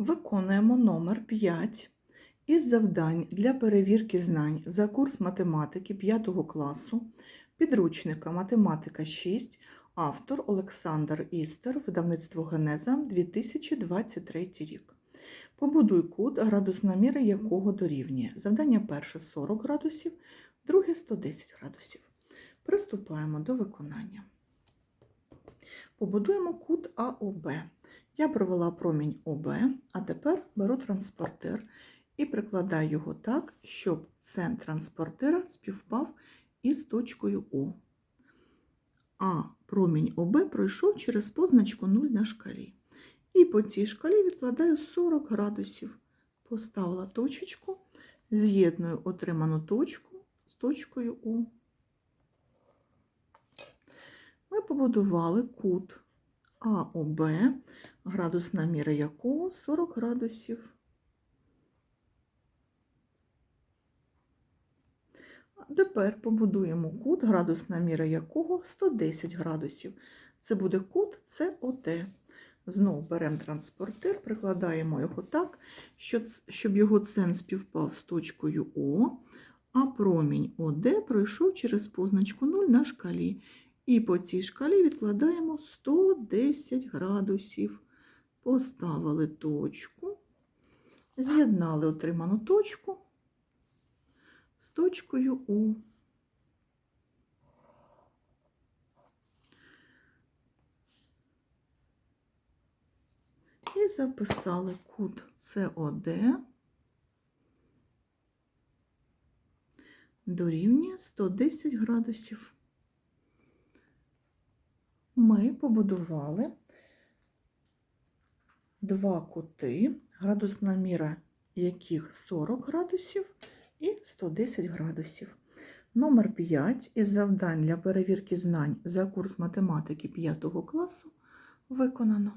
Виконуємо номер 5 із завдань для перевірки знань за курс математики 5 класу, підручника Математика 6, автор Олександр Істер, видавництво Генеза 2023 рік. Побудуй кут, градусна міра якого дорівнює. Завдання перше 40 градусів, друге 110 градусів. Приступаємо до виконання. Побудуємо кут АОБ. Я провела промінь ОБ, а тепер беру транспортир і прикладаю його так, щоб центр транспортира співпав із точкою О. А промінь ОБ пройшов через позначку 0 на шкалі. І по цій шкалі відкладаю 40 градусів. Поставила точечку, з'єдную отриману точку з точкою О. Ми побудували кут АОБ, градусна міра якого 40 градусів. Тепер побудуємо кут, градусна міра якого 110 градусів. Це буде кут СОТ. Знову беремо транспортир, прикладаємо його так, щоб його цен співпав з точкою О, а промінь ОД пройшов через позначку 0 на шкалі. І по цій шкалі відкладаємо 110 градусів. Поставили точку, з'єднали отриману точку з точкою О. І записали кут СОД дорівнює 110 градусів. Ми побудували два кути, градусна міра яких 40 градусів і 110 градусів. Номер 5 із завдань для перевірки знань за курс математики 5 класу виконано.